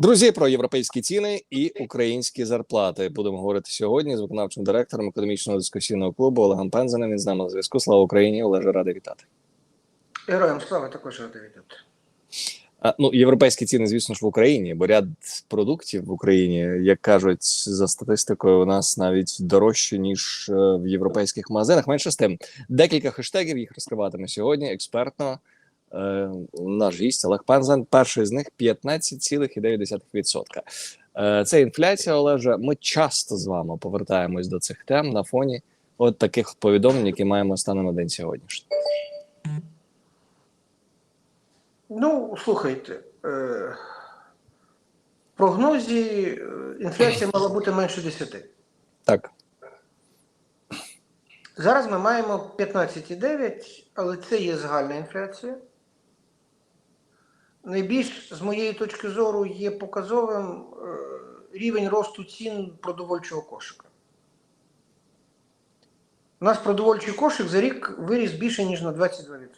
Друзі, про європейські ціни і українські зарплати будемо говорити сьогодні з виконавчим директором економічного дискусійного клубу Олегом Пензеним. Він з нами на зв'язку. Слава Україні! Олеже радий вітати. Героям слава також радий вітати. А, ну, європейські ціни, звісно ж, в Україні, бо ряд продуктів в Україні, як кажуть, за статистикою, у нас навіть дорожче ніж е, в європейських магазинах. Менше з тим, декілька хештегів їх розкриватиме сьогодні. Експертно е, наш гість Олег Пензен. Перший з них 15,9%. Е, це інфляція, Олеже. Ми часто з вами повертаємось до цих тем на фоні от таких повідомлень, які маємо станом на день сьогоднішній. Ну, слухайте, е, в прогнозі е, інфляція мала бути менше 10. Так, Зараз ми маємо 15,9, але це є загальна інфляція. Найбільш, з моєї точки зору, є показовим е, рівень росту цін продовольчого кошика. У нас продовольчий кошик за рік виріс більше, ніж на 22%.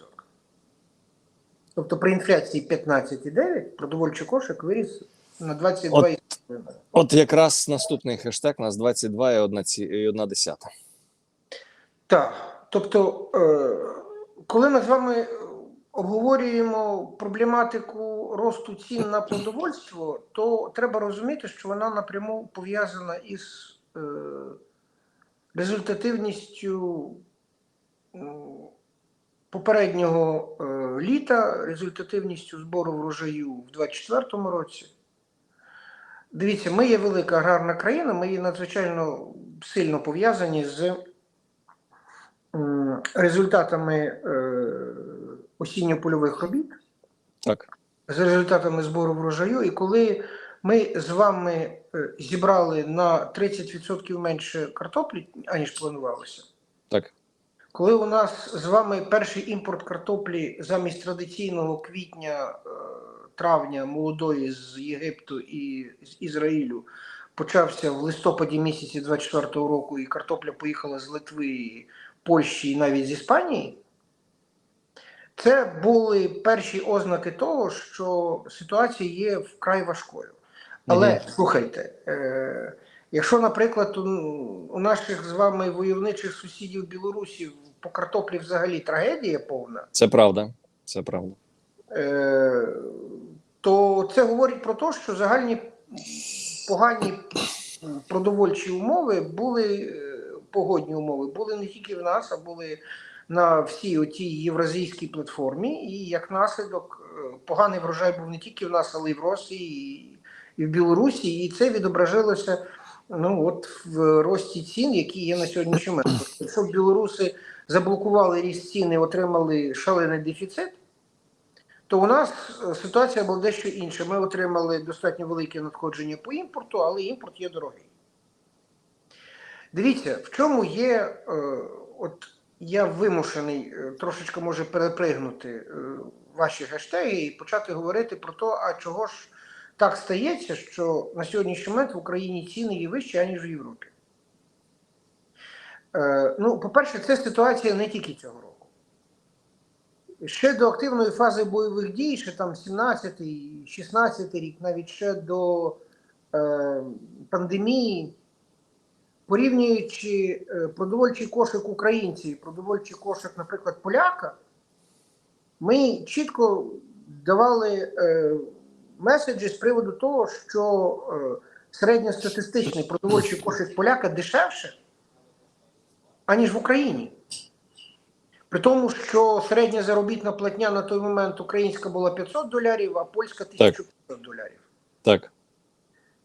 Тобто при інфляції 15,9 продовольчий кошик виріс на 22,5%. от якраз наступний хештег у нас 22 і 1 ці- і 1 десята. Так, тобто, е, коли ми з вами обговорюємо проблематику росту цін на продовольство, то треба розуміти, що вона напряму пов'язана із е, результативністю попереднього е, літа, результативністю збору врожаю в 2024 році. Дивіться, ми є велика аграрна країна, ми є надзвичайно сильно пов'язані з результатами е, осінньо-польових робіт, Так, з результатами збору врожаю. І коли ми з вами е, зібрали на 30% менше картоплі, аніж планувалося, так, коли у нас з вами перший імпорт картоплі замість традиційного квітня, е, травня молодої з Єгипту і з Ізраїлю почався в листопаді місяці 24-го року, і картопля поїхала з Литви, Польщі і навіть з Іспанії. Це були перші ознаки того, що ситуація є вкрай важкою. Але Мгм. слухайте, е, якщо, наприклад, у, у наших з вами войовничих сусідів Білорусі по картоплі взагалі трагедія повна, це правда. Це правда. е, то це говорить про те, що загальні погані продовольчі умови були е, погодні умови, були не тільки в нас, а були на всій отій євразійській платформі. І як наслідок, е, поганий врожай був не тільки в нас, але й в Росії, і, в Білорусі. І це відображилося ну, от в рості цін, які є на сьогоднішній момент. Якщо білоруси заблокували ріст цін і отримали шалений дефіцит, то у нас е, ситуація була дещо інша. Ми отримали достатньо велике надходження по імпорту, але імпорт є дорогий. Дивіться, в чому є, е, от я вимушений е, трошечки може перепригнути е, ваші гештеги і почати говорити про те, а чого ж так стається, що на сьогоднішній момент в Україні ціни є вищі, аніж в Європі. Е, ну, по-перше, це ситуація не тільки цього року. Ще до активної фази бойових дій, ще там 17-й, 16-й рік, навіть ще до е, пандемії, порівнюючи е, продовольчий кошик українців і продовольчий кошик, наприклад, поляка, ми чітко давали е, меседжі з приводу того, що е, середньостатистичний продовольчий кошик поляка дешевше, аніж в Україні. При тому, що середня заробітна платня на той момент українська була 500 долярів, а польська 1500 долярів. Так,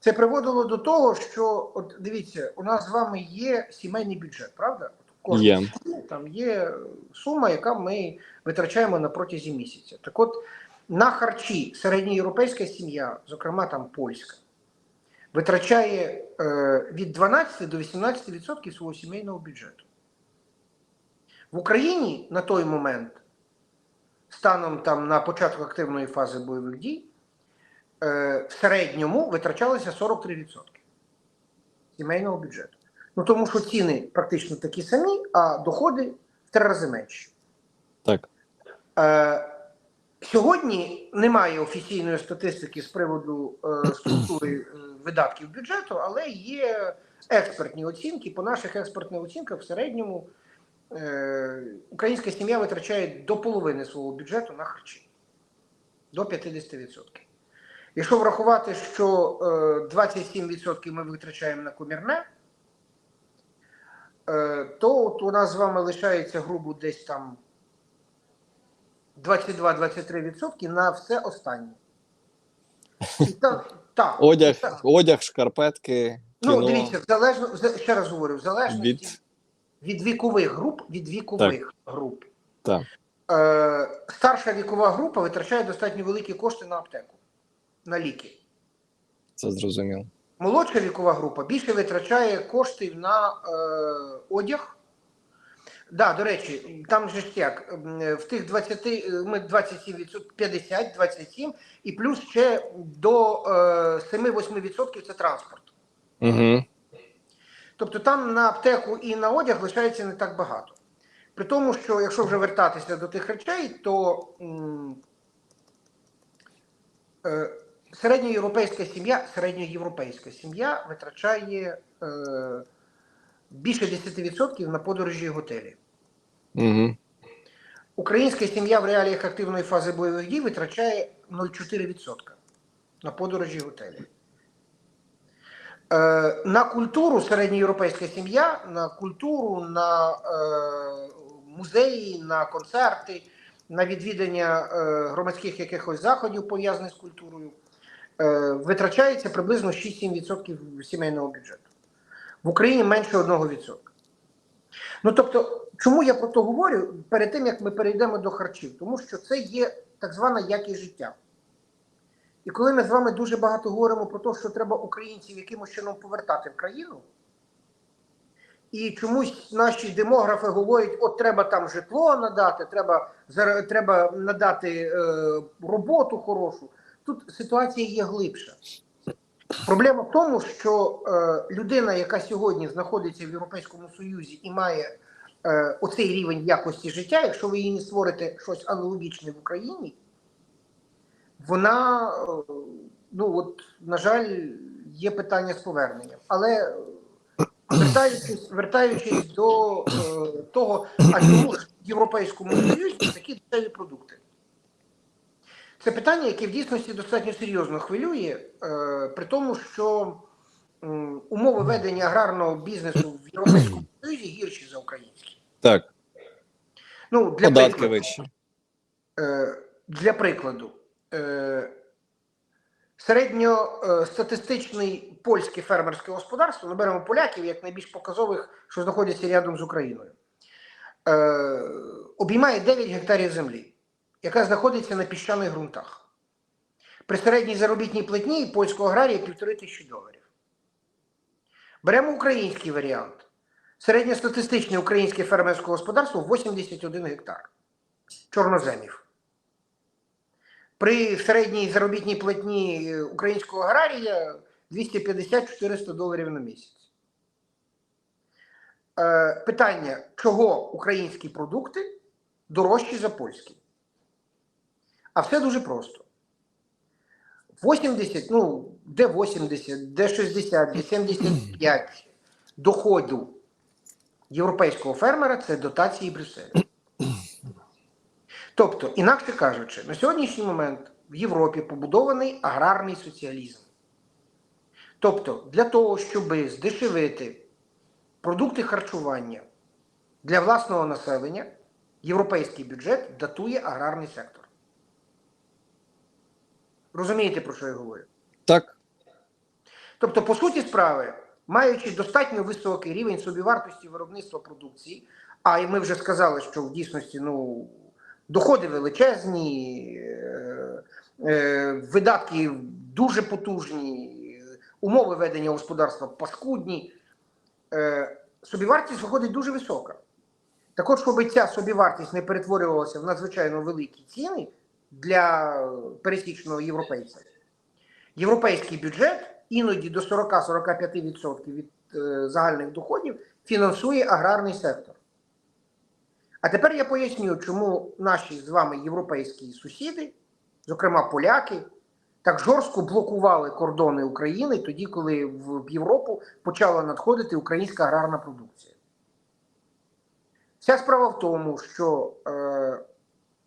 Це приводило до того, що от дивіться, у нас з вами є сімейний бюджет, правда? Є. сім'ї Там є сума, яка ми витрачаємо на протязі місяця. Так от на харчі середньоєвропейська сім'я, зокрема там польська, витрачає е, від 12 до 18% свого сімейного бюджету. В Україні на той момент, станом там на початку активної фази бойових дій, в середньому витрачалося 43% сімейного бюджету. Ну тому що ціни практично такі самі, а доходи в три рази менші. так. Е, Сьогодні немає офіційної статистики з приводу е, структури е, видатків бюджету, але є експертні оцінки. По наших експертних оцінках в середньому е, українська сім'я витрачає до половини свого бюджету на харчі. До 50%. Якщо врахувати, що е, 27% ми витрачаємо на комірне, е, то от у нас з вами лишається грубо десь там 22-23% на все останнє. І так, так, Одяг, так. одяг, шкарпетки, кіно Ну, дивіться, залежно, ще раз говорю, в залежності від, від вікових груп, від вікових груп. Так. Е, старша вікова група витрачає достатньо великі кошти на аптеку, на ліки. це зрозуміло. Молодша вікова група більше витрачає коштів на е, одяг. Да, до речі, там же ж як, в тих 20, е, ми 27%, 50, 27, і плюс ще до е, 7-8% це транспорт. Угу. Тобто там на аптеку і на одяг лишається не так багато. При тому, що якщо вже вертатися до тих речей, то е, середньоєвропейська сім'я, середньоєвропейська сім'я витрачає е, більше 10% на подорожі і готелі. Угу. Українська сім'я в реаліях активної фази бойових дій витрачає 0,4% на подорожі і готелі. Е, на культуру середньоєвропейська сім'я, на культуру, на е, музеї, на концерти, на відвідання е, громадських якихось заходів, пов'язаних з культурою, витрачається приблизно 6-7% сімейного бюджету. В Україні менше 1%. Ну тобто, чому я про то говорю перед тим, як ми перейдемо до харчів? Тому що це є так звана якість життя. І коли ми з вами дуже багато говоримо про те, що треба українців якимось чином повертати в країну, і чомусь наші демографи говорять, от треба там житло надати, треба, треба надати е, роботу хорошу. Тут ситуація є глибша. Проблема в тому, що е, людина, яка сьогодні знаходиться в Європейському Союзі і має е, оцей рівень якості життя, якщо ви їй не створите щось аналогічне в Україні, вона, е, ну от, на жаль, є питання з поверненням. Але е, вертаючись, вертаючись до е, того, а чому в Європейському Союзі такі дешеві продукти? Це питання, яке в дійсності достатньо серйозно хвилює, е, при тому, що умови ведення аграрного бізнесу в Європейському Союзі гірші за українські. Так, Ну, для податки вищі. Е, для прикладу, е, середньостатистичний польське фермерське господарство, ми беремо поляків як найбільш показових, що знаходяться рядом з Україною, обіймає 9 гектарів землі, яка знаходиться на піщаних ґрунтах. При середній заробітній платні польського аграрія півтори тисячі доларів. Беремо український варіант. Середньостатистичне українське фермерське господарство 81 гектар чорноземів. При середній заробітній платні е, українського аграрія 250-400 доларів на місяць. Е, питання, чого українські продукти дорожчі за польські? А все дуже просто. 80, ну, де 80, де 60, де 75 доходу європейського фермера це дотації Брюсселю. Тобто, інакше кажучи, на сьогоднішній момент в Європі побудований аграрний соціалізм. Тобто, для того, щоб здешевити продукти харчування для власного населення, європейський бюджет датує аграрний сектор. Розумієте, про що я говорю? Так, Тобто, по суті справи, маючи достатньо високий рівень собівартості виробництва продукції, а і ми вже сказали, що в дійсності ну, доходи величезні, е, е, видатки дуже потужні, умови ведення господарства паскудні, е, собівартість виходить дуже висока. Так от, щоб ця собівартість не перетворювалася в надзвичайно великі ціни для пересічного європейця, європейський бюджет іноді до 40-45% від е, загальних доходів фінансує аграрний сектор. А тепер я поясню, чому наші з вами європейські сусіди, зокрема поляки, так жорстко блокували кордони України тоді, коли в Європу почала надходити українська аграрна продукція. Вся справа в тому, що е,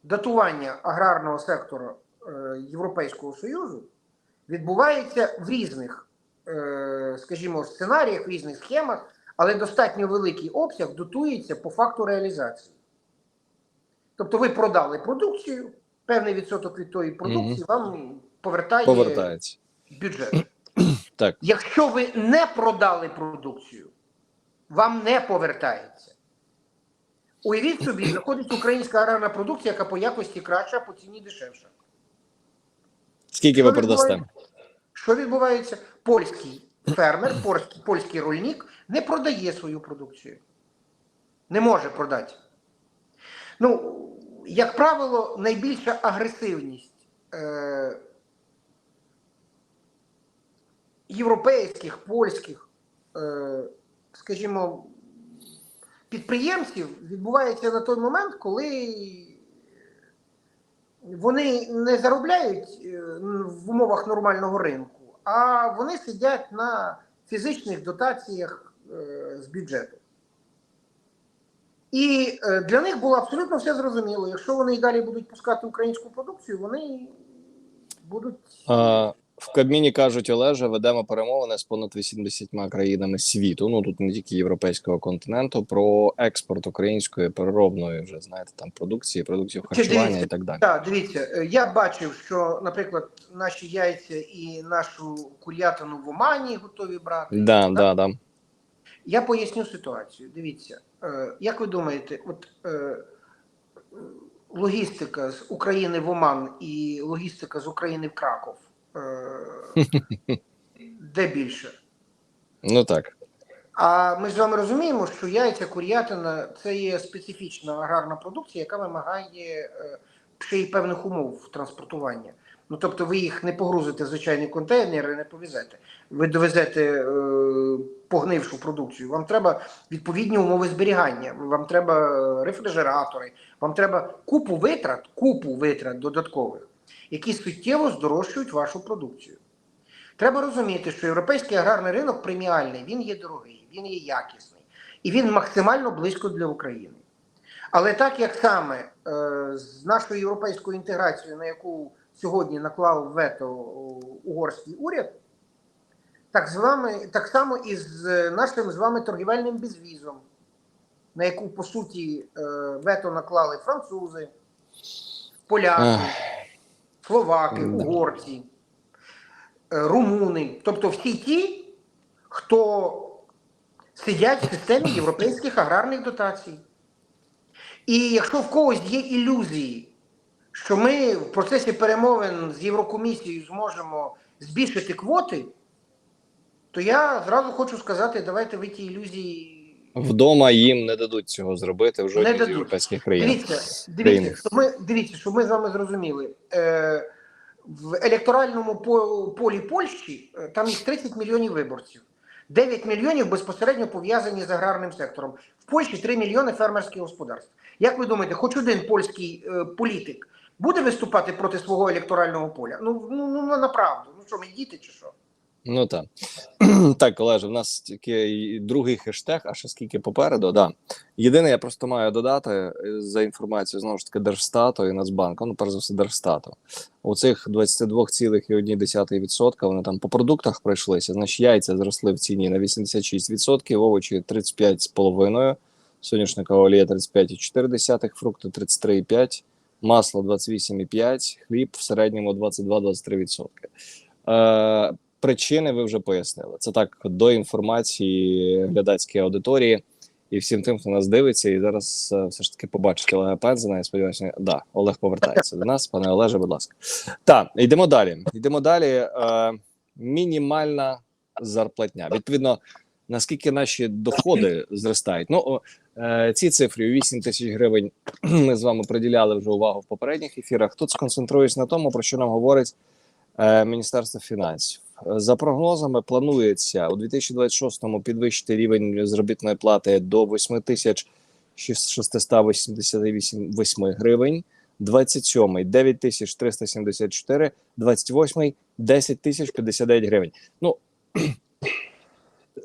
датування аграрного сектору е, Європейського Союзу відбувається в різних, е, скажімо, сценаріях, в різних схемах, але достатньо великий обсяг дотується по факту реалізації. Тобто ви продали продукцію, певний відсоток від тої продукції вам повертає Повертається. бюджет. Так. Якщо ви не продали продукцію, вам не повертається. Уявіть собі, знаходиться українська аграрна продукція, яка по якості краща, по ціні дешевша. Скільки ви продасте? Що відбувається? Польський фермер, польський, польський рольник не продає свою продукцію. Не може продати. Ну, як правило, найбільша агресивність е, європейських, польських, е, скажімо, підприємців відбувається на той момент, коли вони не заробляють е, в умовах нормального ринку, а вони сидять на фізичних дотаціях е, з бюджету. І е, для них було абсолютно все зрозуміло. Якщо вони і далі будуть пускати українську продукцію, вони будуть. А, в Кабміні кажуть, Олеже, ведемо перемовини з понад 80 країнами світу. Ну тут не тільки європейського континенту, про експорт української переробної вже знаєте там продукції, продуктів харчування дивіться, і так далі. Так, дивіться, е, я бачив, що, наприклад, наші яйця і нашу курятину в Омані готові брати. Да, Так? да, да. Я поясню ситуацію. Дивіться, е, як ви думаєте, от е, логістика з України в Оман і логістика з України в Краков, де більше? Ну так. А ми з вами розуміємо, що яйця, курятина це є специфічна аграрна продукція, яка вимагає е, ще й певних умов транспортування. Ну тобто ви їх не погрузите в звичайний контейнер і не повезете. Ви довезете е, погнившу продукцію. Вам треба відповідні умови зберігання, вам треба е, рефрижератори, вам треба купу витрат, купу витрат додаткових, які суттєво здорожчують вашу продукцію. Треба розуміти, що європейський аграрний ринок преміальний, він є дорогий, він є якісний і він максимально близько для України. Але так як саме е, з нашою європейською інтеграцією, на яку сьогодні наклав вето угорський уряд, так, з вами, так само і з нашим з вами торгівельним безвізом, на яку по суті е, вето наклали французи, поляки. Словаки, угорці, е, румуни, тобто всі ті, хто сидять в системі європейських аграрних дотацій. І якщо в когось є ілюзії, що ми в процесі перемовин з Єврокомісією зможемо збільшити квоти, то я зразу хочу сказати, давайте ви ті ілюзії. Вдома їм не дадуть цього зробити в жодній з європейських країн. Дивіться, дивіться, щоб ми, дивіться, щоб ми з вами зрозуміли. Е, в електоральному полі Польщі е, там їх 30 мільйонів виборців. 9 мільйонів безпосередньо пов'язані з аграрним сектором. В Польщі 3 мільйони фермерських господарств. Як ви думаєте, хоч один польський е, політик буде виступати проти свого електорального поля? Ну, ну, ну направду. Ну що, ми діти чи що? Ну так. так, Олеже, в нас тільки другий хештег, а ще скільки попереду. Да. Єдине, я просто маю додати е, за інформацією знову ж таки Держстату і Нацбанку, ну, перш за все, Держстату. У цих 22,1% вони там по продуктах пройшлися. Значить, яйця зросли в ціні на 86%, овочі 35,5%, соняшникова олія 35,4%, фрукти 33,5%, масло 28,5%, хліб в середньому 22-23%. Причини ви вже пояснили. Це так до інформації глядацької аудиторії і всім тим, хто нас дивиться, і зараз е, все ж таки побачить Олега Пензена. Я сподіваюся, да, Олег повертається до нас. Пане Олеже, будь ласка. Так, йдемо далі. Йдемо далі. Е, мінімальна зарплатня. Відповідно, наскільки наші доходи зростають. Ну, е, ці цифри у 8 тисяч гривень ми з вами приділяли вже увагу в попередніх ефірах. Тут сконцентруюсь на тому, про що нам говорить е, Міністерство фінансів. Е, За прогнозами, планується у 2026-му підвищити рівень заробітної плати до 8 тисяч 688 гривень. 27-й 9374, 28-й 10 тисяч 59 гривень. Ну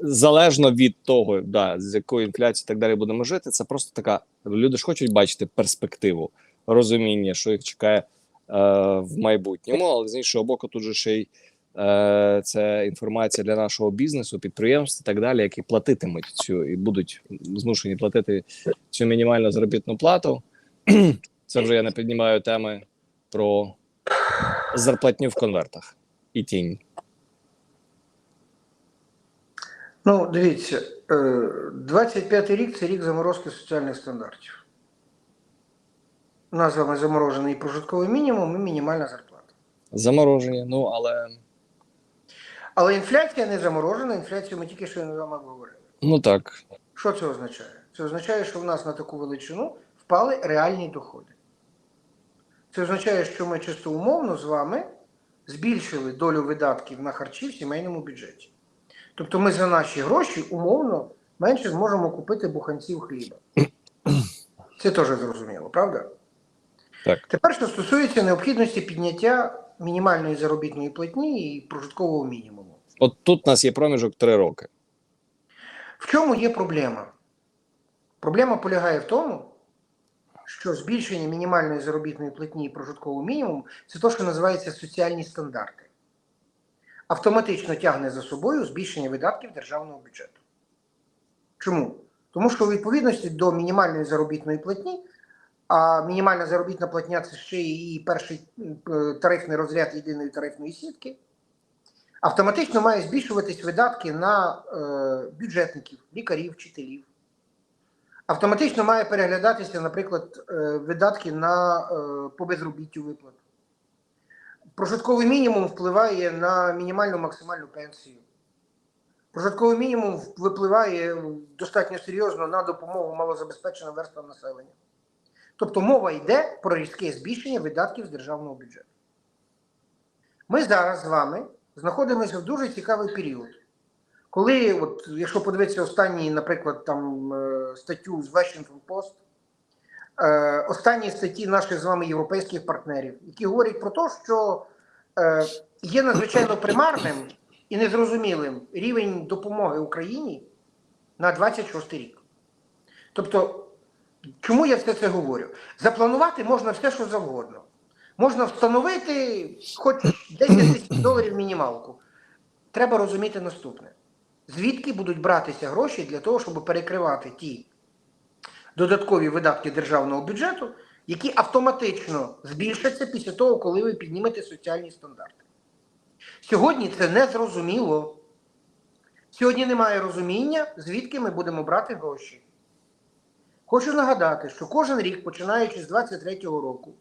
залежно від того, да, з якою інфляцією і так далі будемо жити, це просто така. Люди ж хочуть бачити перспективу, розуміння, що їх чекає е, в майбутньому. Але з іншого боку, тут же ще й це інформація для нашого бізнесу, підприємств і так далі, які платитимуть цю і будуть змушені платити цю мінімальну заробітну плату. Це вже я не піднімаю теми про зарплатню в конвертах і тінь. Ну, дивіться, е, 25-й рік це рік заморозки соціальних стандартів. У нас з вами заморожений прожитковий мінімум і мінімальна зарплата. Заморожені, ну але Але інфляція не заморожена, інфляцію ми тільки що з вами говорили. ну так. Що це означає? Це означає, що в нас на таку величину впали реальні доходи. Це означає, що ми чисто умовно з вами збільшили долю видатків на харчі в сімейному бюджеті. Тобто ми за наші гроші умовно менше зможемо купити буханців хліба. Це теж зрозуміло, правда? Так. Тепер, що стосується необхідності підняття мінімальної заробітної платні і прожиткового мінімуму. От тут у нас є проміжок 3 роки. В чому є проблема? Проблема полягає в тому, що збільшення мінімальної заробітної платні і прожиткового мінімуму це те, що називається соціальні стандарти. Автоматично тягне за собою збільшення видатків державного бюджету. Чому? Тому що у відповідності до мінімальної заробітної платні, а мінімальна заробітна платня це ще і перший е, тарифний розряд єдиної тарифної сітки, автоматично має збільшуватись видатки на е, бюджетників, лікарів, вчителів. Автоматично має переглядатися, наприклад, е, видатки на е, по безробіттю виплат. Прожитковий мінімум впливає на мінімальну максимальну пенсію. Прожитковий мінімум випливає достатньо серйозно на допомогу малозабезпеченим верствам населення. Тобто мова йде про різке збільшення видатків з державного бюджету. Ми зараз з вами знаходимося в дуже цікавий період. Коли, от, якщо подивитися останній, наприклад, там е, статтю з Washington Post, е, останні статті наших з вами європейських партнерів, які говорять про те, що е, є надзвичайно примарним і незрозумілим рівень допомоги Україні на 26 рік. Тобто, чому я все це говорю? Запланувати можна все, що завгодно. Можна встановити хоч 10 тисяч доларів мінімалку. Треба розуміти наступне: звідки будуть братися гроші для того, щоб перекривати ті додаткові видатки державного бюджету, які автоматично збільшаться після того, коли ви піднімете соціальні стандарти. Сьогодні це не зрозуміло. Сьогодні немає розуміння, звідки ми будемо брати гроші. Хочу нагадати, що кожен рік, починаючи з 2023 року,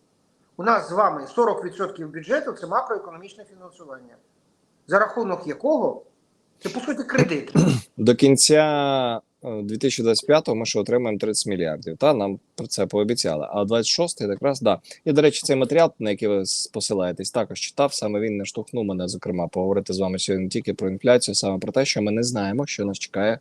у нас з вами 40% бюджету це макроекономічне фінансування, за рахунок якого це по суті кредит. До кінця е, 2025-го ми ще отримаємо 30 мільярдів. Та нам про це пообіцяли. А 26-й якраз да. І до речі, цей матеріал, на який ви посилаєтесь, також читав. Саме він наштовхнув мене, зокрема, поговорити з вами сьогодні не тільки про інфляцію, саме про те, що ми не знаємо, що нас чекає.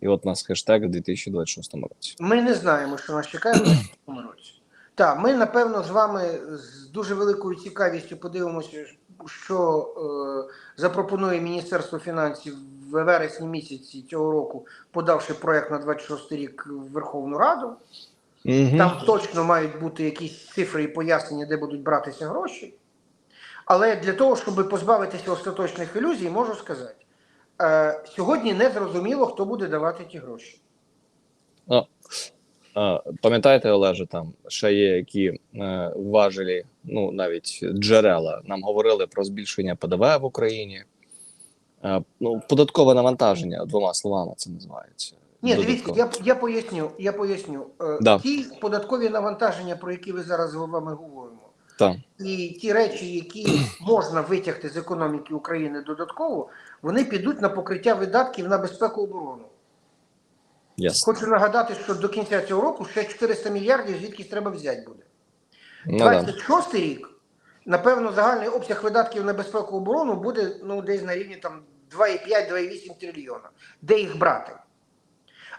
І от у нас хештег у 2026 році. Ми не знаємо, що нас чекає в наступному році. Так, ми напевно з вами з дуже великою цікавістю подивимося, що е, запропонує Міністерство фінансів в вересні місяці цього року, подавши проект на 26 рік в Верховну Раду. Угу. Там точно мають бути якісь цифри і пояснення, де будуть братися гроші. Але для того, щоб позбавитися остаточних ілюзій, можу сказати, е, сьогодні не зрозуміло, хто буде давати ті гроші. Е, Пам'ятаєте, Олеже, там ще є які е, важелі, ну навіть джерела. Нам говорили про збільшення ПДВ в Україні. Е, ну, податкове навантаження, двома словами це називається. Ні, дивіться, я, я поясню. Я поясню. Е, Да. Ті податкові навантаження, про які ви зараз з вами говоримо, Так. і ті речі, які можна витягти з економіки України додатково, вони підуть на покриття видатків на безпеку оборону. Ясно. Хочу нагадати, що до кінця цього року ще 400 мільярдів звідкись треба взяти буде. Ну, да. рік, напевно, загальний обсяг видатків на безпеку оборону буде ну, десь на рівні там 2,5-2,8 трильйона. Де їх брати?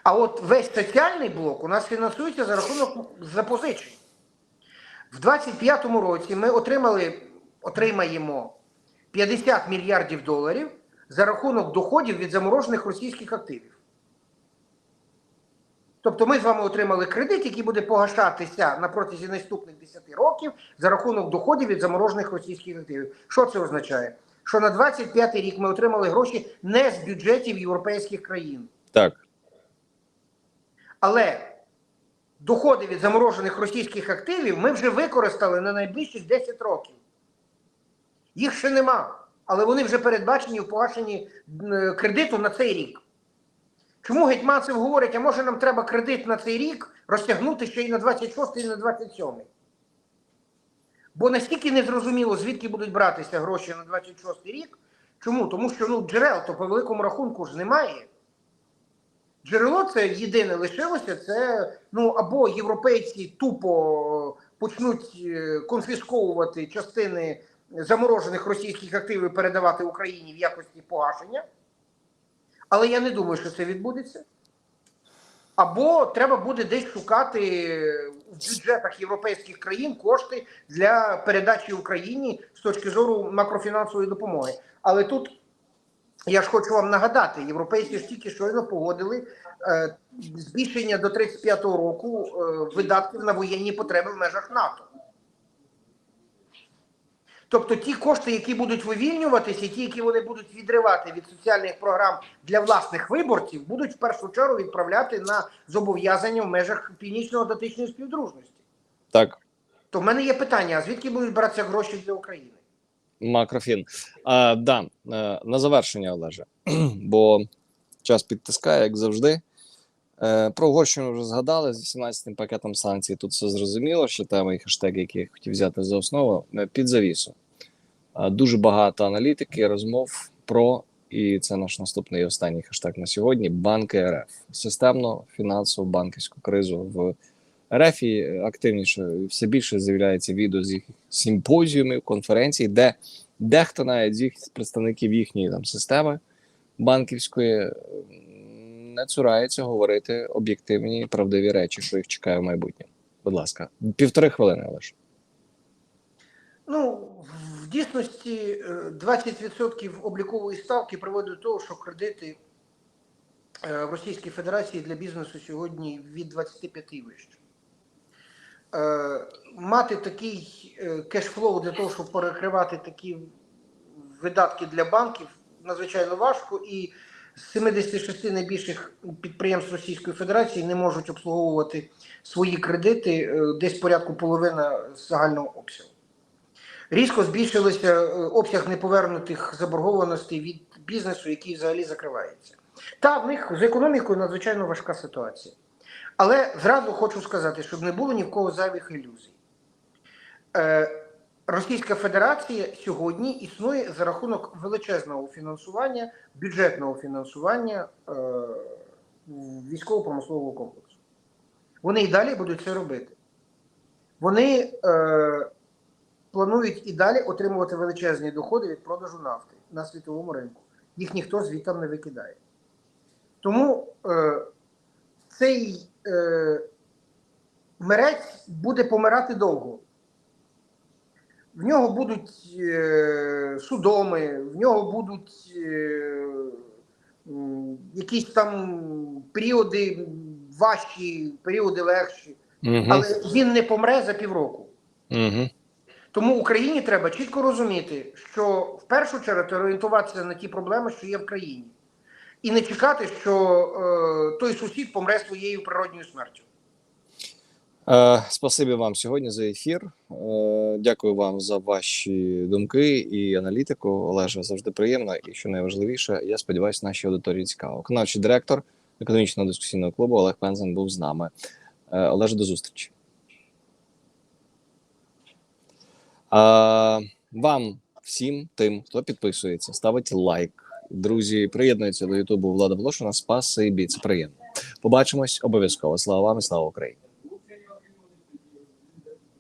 А от весь соціальний блок у нас фінансується за рахунок запозичень. В 2025 році ми отримали, отримаємо 50 мільярдів доларів за рахунок доходів від заморожених російських активів. Тобто ми з вами отримали кредит, який буде погашатися на протязі наступних 10 років за рахунок доходів від заморожених російських активів. Що це означає? Що на 25 рік ми отримали гроші не з бюджетів європейських країн. Так. Але доходи від заморожених російських активів ми вже використали на найближчих 10 років. Їх ще нема, але вони вже передбачені в погашенні е, кредиту на цей рік. Чому Гетьманцев говорить, а може нам треба кредит на цей рік розтягнути ще й на 26 і на 27? Бо настільки незрозуміло, звідки будуть братися гроші на 26 рік. Чому? Тому що ну, джерел то по великому рахунку ж немає. Джерело це єдине лишилося, це ну або європейці тупо почнуть е, конфісковувати частини заморожених російських активів і передавати Україні в якості погашення. Але я не думаю, що це відбудеться. Або треба буде десь шукати в бюджетах європейських країн кошти для передачі Україні з точки зору макрофінансової допомоги. Але тут я ж хочу вам нагадати, європейці ж тільки щойно погодили е, збільшення до 35-го року е, видатків на воєнні потреби в межах НАТО. Тобто ті кошти, які будуть вивільнюватися, ті, які вони будуть відривати від соціальних програм для власних виборців, будуть в першу чергу відправляти на зобов'язання в межах північно-атлантичної співдружності. Так. То в мене є питання: а звідки будуть братися гроші для України? Макрофін. А, да, е, на завершення, Олеже, бо час підтискає, як завжди. Е, Про Угорщину вже згадали з 18-м пакетом санкцій. Тут все зрозуміло, що теми і хештеги, які я хотів взяти за основу, е, під завісу. Дуже багато аналітики, розмов про, і це наш наступний і останній хештег на сьогодні: банки РФ. Системно фінансову банківську кризу в РФ і активніше все більше з'являється відео з їх симпозіумів, конференцій, де дехто навіть з їх представників їхньої там системи банківської не цурається говорити об'єктивні правдиві речі, що їх чекає в майбутньому. Будь ласка, півтори хвилини лише. Ну, в дійсності е, 20% облікової ставки приводить до того, що кредити е, в Російській Федерації для бізнесу сьогодні від 25 і вище. Е, Мати такий е, кешфлоу для того, щоб перекривати такі видатки для банків, надзвичайно важко. І з 76 найбільших підприємств Російської Федерації не можуть обслуговувати свої кредити е, десь порядку половина загального обсягу. Різко збільшилося обсяг неповернутих заборгованостей від бізнесу, який взагалі закривається. Та в них з економікою надзвичайно важка ситуація. Але зразу хочу сказати, щоб не було ні в кого зайвих ілюзій. Е, Російська Федерація сьогодні існує за рахунок величезного фінансування, бюджетного фінансування е, військово-промислового комплексу. Вони і далі будуть це робити. Вони е, планують і далі отримувати величезні доходи від продажу нафти на світовому ринку. Їх ніхто звітом не викидає. Тому е, цей е, мерець буде помирати довго. В нього будуть е, судоми, в нього будуть е, якісь там періоди важчі, періоди легші, Угу. але він не помре за півроку. Угу. Тому Україні треба чітко розуміти, що в першу чергу орієнтуватися на ті проблеми, що є в країні, і не чекати, що е, той сусід помре своєю природньою смертю. Е, спасибі вам сьогодні за ефір. Е, дякую вам за ваші думки і аналітику. Олеже, завжди приємно. І що найважливіше, я сподіваюся, нашій аудиторії цікаво. Виконавчий директор економічного дискусійного клубу Олег Пензен був з нами. Е, Олеже, до зустрічі. А, вам всім тим, хто підписується, ставить лайк. Друзі, приєднуються до Ютубу Влада Волошина. Спасибі, це приємно. Побачимось обов'язково. Слава вам і слава Україні!